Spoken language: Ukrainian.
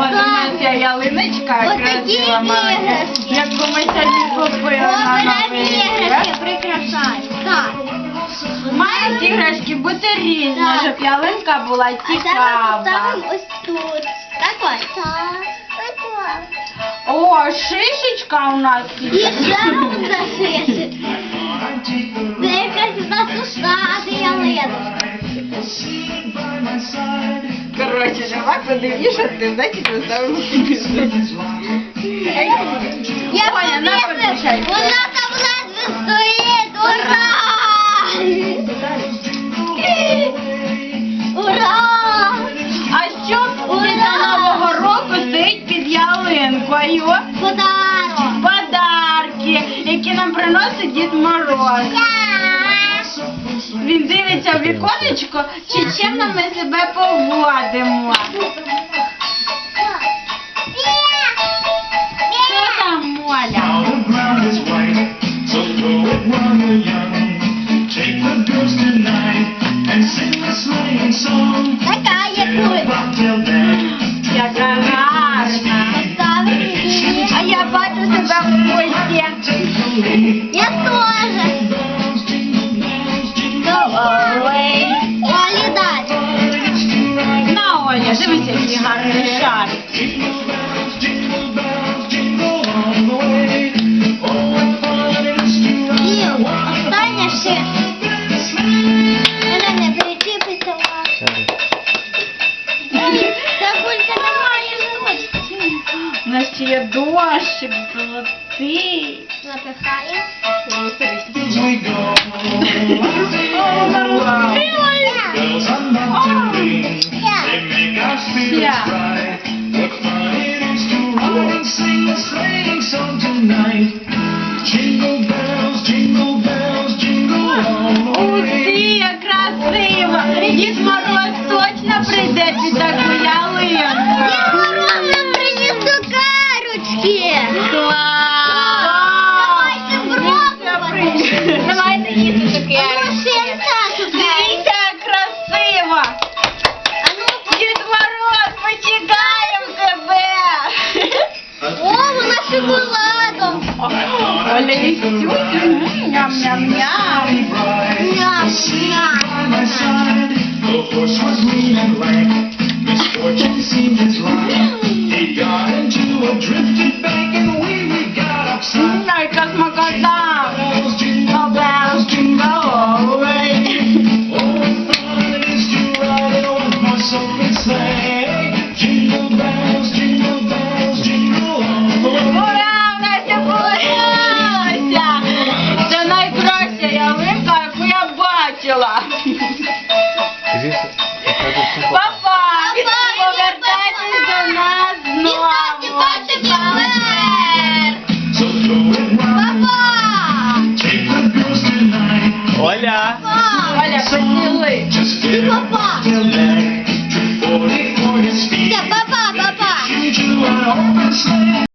ялиночка Отакі красива маленька, яку ми сьогодні купили на новий рік. прикрашають. Так. Мають іграшки бути різні, Так. щоб ялинка була А зараз цікава. поставимо ось тут. Так ось. Так. О, шишечка у нас І є. зараз зашити. Коротше, давай подивішати, значить поставимо Я Оля, на, підключай. Вона там ледве стоїть. Ура! Ура! А що після Нового року стоїть під ялинкою? Подарок! Подарки, які нам приносить Дід Мороз. Він дивиться в віконечко, чи чимно ми себе поводимо. Що там, Моля? Така, Яка гарна. А я бачу себе в lead. Я теж. What fun it is to І остання ще. Мене не. У нас ще є дощик золотий. Напихає. As як красиво! Дід Мороз точно прийде під ялинку. yum, yum, yum. Yum, yum. The bush was lean and lank. never knew it. Just